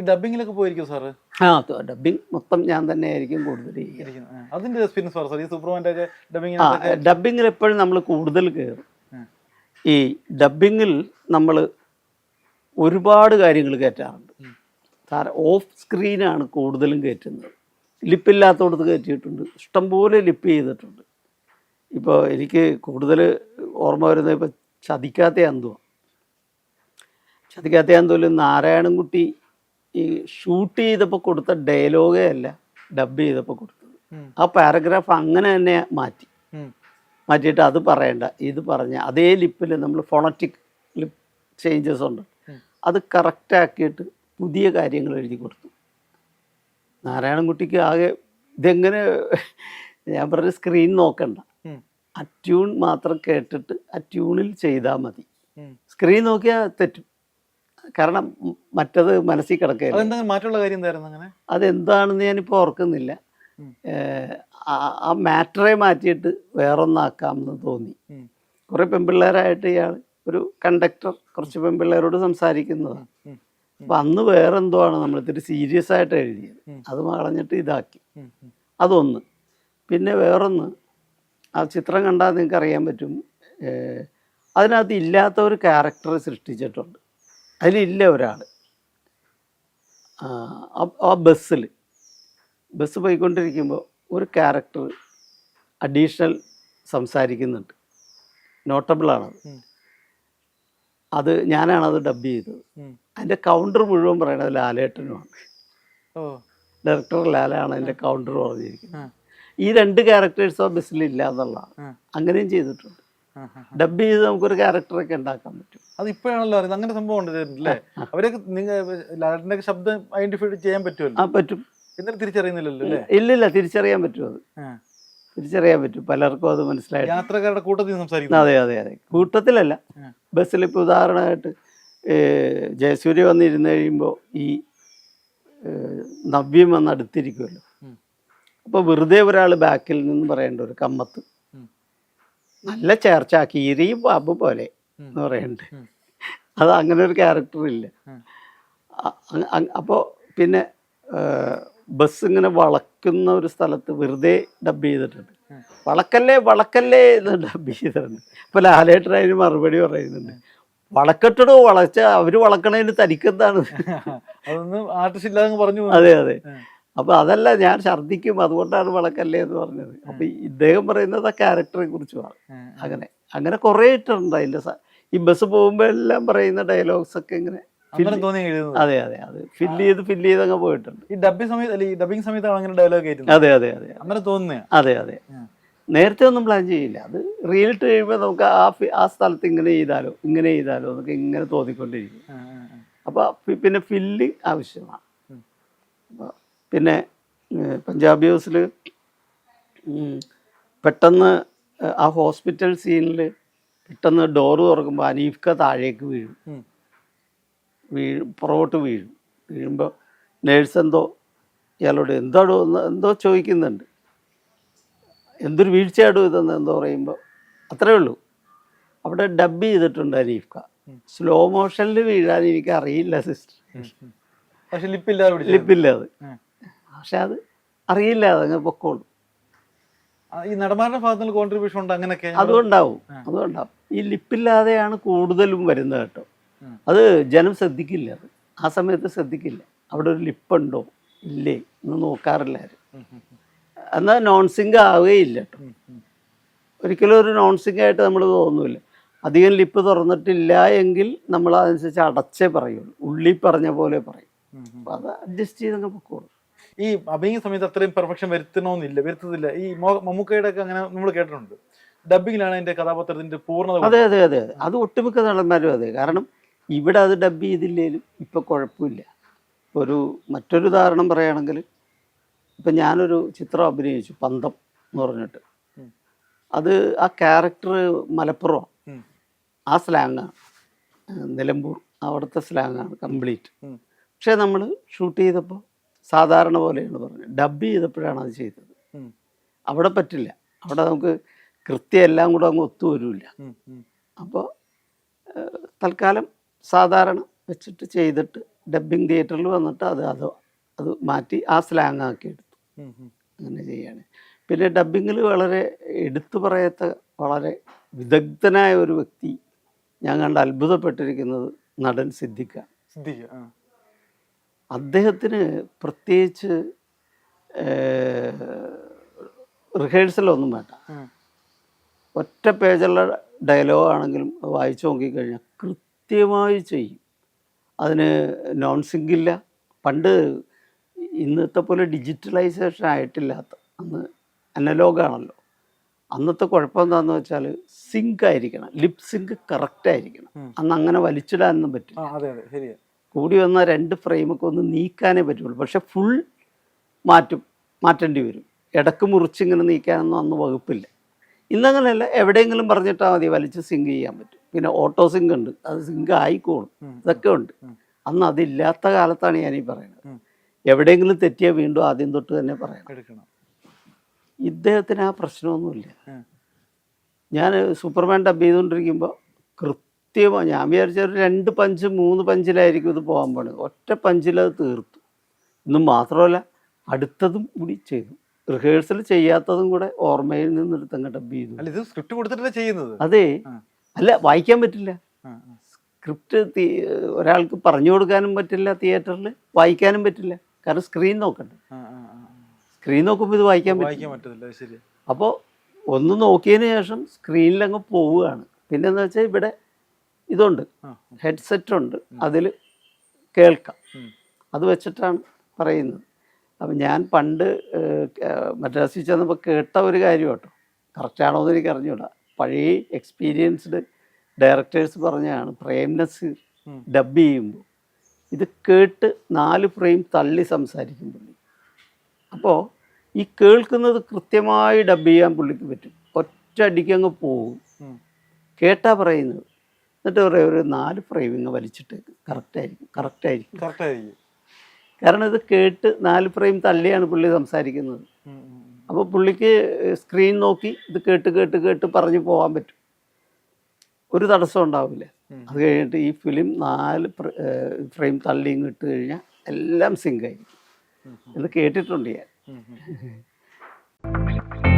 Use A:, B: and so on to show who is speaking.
A: ഈ ഡബിങ്ങിലൊക്കെ പോയിരിക്കും സാറ്?
B: ആ ഡബിങ് മൊത്തം ഞാൻ തന്നെ ആയിരിക്കും കൂടുതൽ
A: അതിന്റെ എക്സ്പീരിയൻസ് പറ സാർ. ഈ
B: സൂപ്പർമാന്റെ
A: ഡബിങ്
B: ഡബിങ്ങിൽ എപ്പോഴും നമ്മൾ കൂടുതൽ കയറും ഈ ഡബിങ്ങിൽ നമ്മൾ ഒരുപാട് കാര്യങ്ങൾ കയറ്റാറുണ്ട് സാർ ഓഫ് സ്ക്രീനാണ് കൂടുതലും കയറ്റുന്നത് ലിപ്പില്ലാത്തടത്ത് കയറ്റിയിട്ടുണ്ട് ഇഷ്ടംപോലെ ലിപ്പ് ചെയ്തിട്ടുണ്ട്. ഇപ്പോൾ എനിക്ക് കൂടുതൽ ഓർമ്മ വരുന്നത് ഇപ്പോൾ ചതിക്കാത്ത അന്തുവാണ് ചതിക്കാത്ത അന്തുവിൽ നാരായണൻകുട്ടി ഈ ഷൂട്ട് ചെയ്തപ്പോൾ കൊടുത്ത ഡയലോഗേ അല്ല ഡബ് ചെയ്തപ്പോൾ കൊടുത്തത്. ആ പാരഗ്രാഫ് അങ്ങനെ തന്നെ മാറ്റി. മാറ്റിയിട്ട് അത് പറയണ്ട ഇത് പറഞ്ഞ അതേ ലിപ്പിൽ നമ്മൾ ഫോണറ്റിക് ലിപ്പ് ചേഞ്ചസ് ഉണ്ട്. അത് കറക്റ്റാക്കിയിട്ട് പുതിയ കാര്യങ്ങൾ എഴുതി കൊടുത്തു. നാരായണൻകുട്ടിക്ക് ആകെ ഇതെങ്ങനെ ഞാൻ പറഞ്ഞ സ്ക്രീൻ നോക്കണ്ട.
A: അറ്റ്യൂൺ
B: ആ ട്യൂൺ മാത്രം കേട്ടിട്ട് ആ ട്യൂണിൽ ചെയ്താൽ മതി. സ്ക്രീൻ നോക്കിയാൽ തെറ്റും. കാരണം മറ്റത് മനസ്സിൽ
A: കിടക്കുകയായിരുന്നു മാറ്റമുള്ള കാര്യം എന്തായിരുന്നു അങ്ങനെ?
B: അതെന്താണെന്ന് ഞാനിപ്പോൾ ഓർക്കുന്നില്ല. ആ- മാറ്ററെ മാറ്റിയിട്ട് വേറൊന്നാക്കാമെന്ന് തോന്നി. കുറെ പെൺപിള്ളേരായിട്ട് ഇയാൾ ഒരു കണ്ടക്ടർ കുറച്ച് പെൺപിള്ളേരോട് സംസാരിക്കുന്നതാണ് അപ്പൊ അന്ന് വേറെന്തോ ആണ് നമ്മൾ ഇത്തിരി സീരിയസ് ആയിട്ട് എഴുതിയത്. അത് കളഞ്ഞിട്ട് ഇതാക്കി. അതൊന്ന്. പിന്നെ വേറൊന്ന്. ആ ചിത്രം കണ്ടാൽ നിങ്ങൾക്ക് അറിയാൻ പറ്റും അതിനകത്ത് ഇല്ലാത്ത ഒരു ക്യാരക്ടർ സൃഷ്ടിച്ചിട്ടുണ്ട്. അതിലില്ല ഒരാൾ ആ ബസ്സിൽ ബസ് പോയിക്കൊണ്ടിരിക്കുമ്പോൾ ഒരു ക്യാരക്ടർ അഡീഷണൽ സംസാരിക്കുന്നുണ്ട്. നോട്ടബിളാണത്
A: ഞാനാണ്
B: അത് ഡബ് ചെയ്തത്. അതിന്റെ കൗണ്ടർ മുഴുവൻ പറയണത് ലാലേട്ടനുമാണ്. ഡയറക്ടർ ലാലാണ് അതിന്റെ കൗണ്ടർ പറഞ്ഞിരിക്കുന്നത്. ഈ രണ്ട് ക്യാരക്ടേഴ്സോ ബസ്സിലില്ല എന്നുള്ളതാണ്. അങ്ങനെയും ചെയ്തിട്ടുണ്ട്. ഡബ് ചെയ്ത് നമുക്കൊരു ക്യാരക്ടറൊക്കെ ഉണ്ടാക്കാൻ പറ്റും.
A: അത് ഇപ്പോഴാണല്ലോ അറിയുന്നത്. അങ്ങനെ സംഭവം ഉണ്ട് അല്ലേ അവരൊക്കെ നിങ്ങൾ ലാലിന്റെ ശബ്ദം ഐഡന്റിഫൈ ചെയ്യാൻ പറ്റുമല്ലോ?
B: ആ പറ്റും.
A: എന്നിട്ട് തിരിച്ചറിയുന്നില്ലല്ലോ അല്ലേ?
B: ഇല്ലില്ല തിരിച്ചറിയാൻ പറ്റും അത്. തിരിച്ചറിയാൻ പറ്റും. പലർക്കും അത് മനസ്സിലായി.
A: യാത്രക്കാരുടെ കൂട്ടത്തിൽ സംസാരിക്കും
B: അതെ അതെ അതെ. കൂട്ടത്തിലല്ല. ബസ്സിൽ ഇപ്പോൾ ഉദാഹരണമായിട്ട് ജയസൂര്യ വന്നിരുന്ന് കഴിയുമ്പോൾ ഈ നവ്യം വന്ന് അടുത്തിരിക്കുമല്ലോ അപ്പോൾ വെറുതെ ഒരാൾ ബാക്കിൽ നിന്ന് പറയേണ്ട ഒരു കമ്മത്ത്. നല്ല ചേർച്ച കീരിയും പാമ്പ് പോലെ. എന്ന് പറയുന്നുണ്ട്. അത് അങ്ങനെ ഒരു ക്യാരക്ടർ ഇല്ല. അപ്പോൾ പിന്നെ ബസ് ഇങ്ങനെ വളക്കുന്ന ഒരു സ്ഥലത്ത് വെറുതെ ഡബ് ചെയ്തിട്ടുണ്ട്. വളക്കല്ലേ വളക്കല്ലേ എന്ന് ഡബ് ചെയ്തിട്ടുണ്ട്. ഇപ്പോൾ ലാലേട്ടൻ അതിന് മറുപടി പറയുന്നുണ്ട്. വളക്കട്ടടോ വളച്ച അവർ വളക്കണതിന് തനിക്കെന്താണ്?
A: പറഞ്ഞു
B: അതെ അതെ. അപ്പൊ അതല്ല ഞാൻ ഛർദിക്കും അതുകൊണ്ടാണ് വളക്കല്ലേ എന്ന് പറഞ്ഞത്. അപ്പൊ ഇദ്ദേഹം പറയുന്നത് ആ ക്യാരക്ടറെ കുറിച്ചുമാണ് അങ്ങനെ അങ്ങനെ കുറേ ഇട്ടുണ്ട് അതിന്റെ സ- ഈ ബസ് പോകുമ്പോൾ എല്ലാം പറയുന്ന ഡയലോഗ്സ് ഒക്കെ ഇങ്ങനെ അതെ അതെ അതെ ഫില്ല് ചെയ്ത് ഫില്ല് ചെയ്ത് അങ്ങ് പോയിട്ടുണ്ട്.
A: ഈ ഡബിങ് സമയത്ത് അല്ലെങ്കിൽ ഈ ഡബിങ് സമയത്താണ് അങ്ങനെ ഡയലോഗ്
B: അതെ അതെ അതെ
A: അങ്ങനെ തോന്നുന്നത്
B: അതെ അതെ. നേരത്തെ ഒന്നും പ്ലാൻ ചെയ്യില്ല. അത് റിയൽ കഴിയുമ്പോൾ നമുക്ക് ആ ആ സ്ഥലത്ത് ഇങ്ങനെ ചെയ്താലോ ഇങ്ങനെ ചെയ്താലോ എന്നൊക്കെ ഇങ്ങനെ തോന്നിക്കൊണ്ടിരിക്കും. അപ്പോൾ പിന്നെ ഫില്ല് ആവശ്യമാണ്. അപ്പോൾ പിന്നെ പഞ്ചാബി ഹൗസിൽ പെട്ടെന്ന് ആ ഹോസ്പിറ്റൽ സീനിൽ പെട്ടെന്ന് ഡോറ് തുറക്കുമ്പോൾ അനീഫ്ക താഴേക്ക് വീഴും. വീഴും പുറകോട്ട് വീഴും. വീഴുമ്പോൾ നേഴ്സ് എന്തോ ഇയാളോട് എന്താടോ എന്തോ ചോദിക്കുന്നുണ്ട്. എന്തൊരു വീഴ്ചയാടോ ഇതെന്ന് എന്തോ പറയുമ്പോൾ അത്രേ ഉള്ളൂ. അവിടെ ഡബ് ചെയ്തിട്ടുണ്ട് അനീഫ്ക സ്ലോ മോഷനിൽ വീഴാൻ എനിക്ക് അറിയില്ല സിസ്റ്റർ.
A: പക്ഷെ ലിപ്പില്ലാതെ ലിപ്പില്ലാതെ.
B: ലിപ്പില്ല അത് പക്ഷെ അത് അറിയില്ല അതങ്ങ് പൊക്കോളും.
A: ഈ നടന്മാരുടെ ഭാഗത്ത് നിന്ന് കോൺട്രിബ്യൂഷൻ ഉണ്ട് അങ്ങനെയൊക്കെ?
B: അതുകൊണ്ടാവും
A: ആ.
B: അതുകൊണ്ടാവും ഈ ലിപ്പില്ലാതെയാണ് കൂടുതലും വരുന്നത് കേട്ടോ. അത് ജനം ശ്രദ്ധിക്കില്ല അത്. ആ സമയത്ത് ശ്രദ്ധിക്കില്ല. അവിടെ ഒരു ലിപ്പുണ്ടോ? ഇല്ലേ എന്ന് നോക്കാറില്ല എന്നാൽ നോൺ സിങ്ക് ആവുകയില്ല കേട്ടോ. ഒരിക്കലും ഒരു നോൺ സിങ്ക് ആയിട്ട് നമ്മൾ തോന്നില്ല അധികം ലിപ്പ് തുറന്നിട്ടില്ല എങ്കിൽ നമ്മൾ അതനുസരിച്ച് അടച്ചേ പറയുള്ളൂ. ഉള്ളി പറഞ്ഞ പോലെ പറയും. അപ്പോൾ അത് അഡ്ജസ്റ്റ് ചെയ്തങ്ങ് പൊക്കോളും.
A: ഈ അഭിനയ സമയത്ത് അത്രയും പെർഫെക്ഷൻ വരുത്തണമെന്നില്ല വരുത്തത്തില്ല. ഈ മമ്മൂക്കയുടെ ഒക്കെ അങ്ങനെ നമ്മൾ കേട്ടിട്ടുണ്ട്. ഡബിങ്ങിലാണ് അതിന്റെ കഥാപാത്രത്തിന്റെ പൂർണത
B: അതെ അതെ അതെ. അതെ ഒട്ടുമിക്ക നടന്മാരും അതെ. കാരണം ഇവിടെ അത് ഡബ് ചെയ്തില്ലേലും ഇപ്പൊ കുഴപ്പമില്ല. ഒരു മറ്റൊരു ഉദാഹരണം പറയുകയാണെങ്കിൽ ഇപ്പം ഞാനൊരു ചിത്രം അഭിനയിച്ചു പന്തം എന്ന് പറഞ്ഞിട്ട്. അത് ആ ക്യാരക്ടർ മലപ്പുറം. ആ സ്ലാങ്ങാണ് നിലമ്പൂർ അവിടുത്തെ സ്ലാങ്ങാണ് കംപ്ലീറ്റ്. പക്ഷേ നമ്മൾ ഷൂട്ട് ചെയ്തപ്പോൾ സാധാരണ പോലെയാണ് പറഞ്ഞത്. ഡബ് ചെയ്തപ്പോഴാണ് അത് ചെയ്തത്. അവിടെ പറ്റില്ല. അവിടെ നമുക്ക് കൃത്യം എല്ലാം കൂടെ അങ്ങ് ഒത്തുവരില്ല. അപ്പോൾ തൽക്കാലം സാധാരണ വെച്ചിട്ട് ചെയ്തിട്ട് ഡബ്ബിംഗ് തിയേറ്ററിൽ വന്നിട്ട് അത് അത് അത് മാറ്റി ആ സ്ലാങ് ആക്കി എടുത്തു. അങ്ങനെ ചെയ്യാണ്. പിന്നെ ഡബ്ബിങ്ങിൽ വളരെ എടുത്തു പറയത്ത വളരെ വിദഗ്ധനായ ഒരു വ്യക്തി ഞാൻ കണ്ട് അത്ഭുതപ്പെട്ടിരിക്കുന്നത് നടൻ സിദ്ദിഖാണ്.
A: സിദ്ദിഖ്
B: അദ്ദേഹത്തിന് പ്രത്യേകിച്ച് റിഹേഴ്സലൊന്നും വേണ്ട. ഒറ്റ പേജുള്ള ഡയലോഗ് ആണെങ്കിലും അത് വായിച്ചു നോക്കിക്കഴിഞ്ഞാൽ കൃത്യമായി ചെയ്യും. അതിന് നോൺ സിങ്കില്ല പണ്ട് ഇന്നത്തെ പോലെ ഡിജിറ്റലൈസേഷൻ ആയിട്ടില്ലാത്ത അന്ന് അനലോഗാണല്ലോ അന്നത്തെ കുഴപ്പം എന്താണെന്ന് വെച്ചാൽ സിങ്ക് ആയിരിക്കണം. ലിപ് സിങ്ക് കറക്റ്റ് ആയിരിക്കണം. അന്ന് അങ്ങനെ വലിച്ചിടാനൊന്നും പറ്റില്ല. കൂടി വന്ന രണ്ട് ഫ്രെയിമൊക്കെ ഒന്ന് നീക്കാനേ പറ്റുള്ളൂ. പക്ഷെ ഫുൾ മാറ്റും മാറ്റേണ്ടി വരും. ഇടയ്ക്ക് മുറിച്ചിങ്ങനെ നീക്കാനൊന്നും അന്ന് വകുപ്പില്ല. ഇന്നങ്ങനെയല്ല എവിടെയെങ്കിലും പറഞ്ഞിട്ടാൽ മതി വലിച്ച് സിങ്ക് ചെയ്യാൻ പറ്റും. പിന്നെ ഓട്ടോ സിങ്ക് ഉണ്ട്. അത് സിങ്ക് ആയിക്കോളും. ഇതൊക്കെ ഉണ്ട്. അന്ന് അതില്ലാത്ത കാലത്താണ് ഞാനീ പറയുന്നത് എവിടെയെങ്കിലും തെറ്റിയാൽ വീണ്ടും ആദ്യം തൊട്ട് തന്നെ പറയണം. ഇദ്ദേഹത്തിന് ആ പ്രശ്നമൊന്നുമില്ല. ഞാൻ സൂപ്പർമാൻ ഡബ് ചെയ്തുകൊണ്ടിരിക്കുമ്പോൾ കൃത്യമായി ഞാൻ വിചാരിച്ച ഒരു രണ്ട് പഞ്ച് മൂന്ന് പഞ്ചിലായിരിക്കും ഇത് പോകാൻ പോണത്. ഒറ്റ പഞ്ചിലത് തീർത്തു. ഇന്നും മാത്രമല്ല അടുത്തതും കൂടി ചെയ്തു. റിഹേഴ്സൽ ചെയ്യാത്തതും കൂടെ ഓർമ്മയിൽ നിന്നെടുത്ത് അങ്ങ് ഡബ് ചെയ്തു
A: ഇത് സ്ക്രിപ്റ്റ് കൊടുത്തിട്ടല്ലേ ചെയ്യുന്നത്?
B: അതെ. അല്ല വായിക്കാൻ പറ്റില്ല. സ്ക്രിപ്റ്റ് ഒരാൾക്ക് പറഞ്ഞു കൊടുക്കാനും പറ്റില്ല തിയേറ്ററിൽ വായിക്കാനും പറ്റില്ല. കാരണം സ്ക്രീൻ നോക്കണ്ട. സ്ക്രീൻ നോക്കുമ്പോൾ ഇത് വായിക്കാൻ പറ്റില്ല. അപ്പോൾ ഒന്ന് നോക്കിയതിന് ശേഷം സ്ക്രീനിൽ അങ്ങ് പോവുകയാണ്. പിന്നെന്ന് വെച്ചാൽ ഇവിടെ ഇതുണ്ട്. ഹെഡ്സെറ്റ് ഉണ്ട് അതിൽ കേൾക്കാം. അത് വെച്ചിട്ടാണ് പറയുന്നത്. അപ്പം ഞാൻ പണ്ട് മദ്രാസിൽ ചെന്നപ്പോൾ കേട്ട ഒരു കാര്യം കേട്ടോ കറക്റ്റാണോ എന്ന് എനിക്ക് അറിഞ്ഞൂടാ. പഴയ എക്സ്പീരിയൻസ്ഡ് ഡയറക്ടേഴ്സ് പറഞ്ഞാണ് പ്രേം നസീർ ഡബ് ചെയ്യുമ്പോൾ ഇത് കേട്ട് നാല് ഫ്രെയിം തള്ളി സംസാരിക്കും പുള്ളി അപ്പോൾ ഈ കേൾക്കുന്നത് കൃത്യമായി ഡബ് ചെയ്യാൻ പുള്ളിക്ക് പറ്റും. ഒറ്റ അടിക്കങ്ങ് പോകും. കേട്ടാ പറയുന്നത് എന്നിട്ട് പറയും ഒരു നാല് ഫ്രെയിമിങ് വലിച്ചിട്ട് കറക്റ്റായിരിക്കും കറക്റ്റായിരിക്കും
A: കറക്റ്റായിരിക്കും
B: കാരണം ഇത് കേട്ട് നാല് ഫ്രെയിം തള്ളിയാണ് പുള്ളി സംസാരിക്കുന്നത്. അപ്പോൾ പുള്ളിക്ക് സ്ക്രീൻ നോക്കി ഇത് കേട്ട് കേട്ട് കേട്ട് പറഞ്ഞു പോകാൻ പറ്റും. ഒരു തടസ്സം ഉണ്ടാവില്ല. അത് കഴിഞ്ഞിട്ട് ഈ ഫിലിം നാല് ഫ്രെയിം തള്ളി ഇങ്ങ് ഇട്ട് കഴിഞ്ഞാൽ എല്ലാം
A: സിങ്കായിരിക്കും
B: ഇത് കേട്ടിട്ടുണ്ട് ഞാൻ.